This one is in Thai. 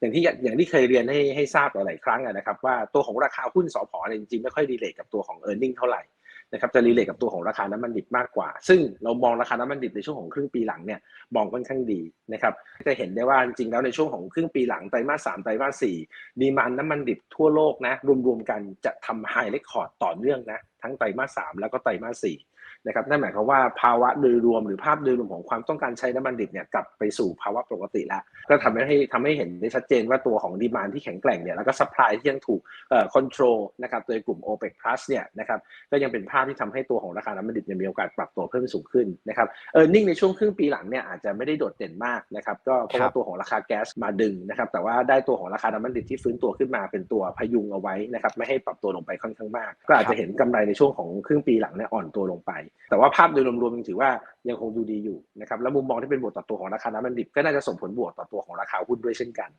อย่างที่อย่างที่เคยเรียนให้ให้ทราบหลายครั้งนะครับว่าตัวของราคาหุ้นสพเนี่ยจริงๆไม่ค่อยดีเลทกับตัวของ e a r n i n g เท่าไหร่นะครับจะรีเลทกับตัวของราคาน้ำมันดิบมากกว่า ซึ่งเรามองราคาน้ำมันดิบในช่วงของครึ่งปีหลังเนี่ยมองค่อนข้างดีนะครับจะเห็นได้ว่าจริงๆแล้วในช่วงของครึ่งปีหลังไตรมาสสามไตรมาสสี่ดีมานน้ำมันดิบทั่วโลกนะรวมๆกันจะทำไฮเรคคอร์ดต่อเนื่องนะ ทั้งไตรมาสสามแล้วก็ไตรมาสสี่นะครับนั่นหมายความว่าภาวะโดยรวมหรือภาพโดยรวมของความต้องการใช้น้ำมันดิบเนี่ยกลับไปสู่ภาวะปกติแล้ว ก็ทำให้ทำให้เห็นได้ชัดเจนว่าตัวของดีมานที่แข็งแกร่งเนี่ยแล้วก็ซัพพลายที่ยังถูกเอ่อคอนโทรลนะครับโดยกลุ่ม OPEC Plus เนี่ยนะครับก็ยังเป็นภาพที่ทำให้ตัวของราคาน้ำมันดิบเนี่ยมีโอกาสปรับตัวเพิ่มสูงขึ้นนะครับเออร์เน็งในช่วงครึ่งปีหลังเนี่ยอาจจะไม่ได้โดดเด่นมากนะครับก็เพราะว่าตัวของราคาแก๊สมาดึงนะครับแต่ว่าได้ตัวของราคาน้ำมันดิบที่ฟื้นตัวขึ้นมาเป็นตัวพยุงเอาไว้นะครับไม่ให้ปรับตัวลงไปค่อนข้างมาก ก็อาจจะเห็นกำไรในช่วงของครึ่งปีหลังเนี่ยอ่อนตัวลงไป แต่ว่าภาพโดยรวมๆยังถือว่ายังคงดูดีอยู่นะครับและมุมมองที่เป็นบวกต่อตัวของราคาน้ำมันดิบก็น่าจะส่งผลบวกต่อตัวของราคาหุ้นด้วยเช่นกัน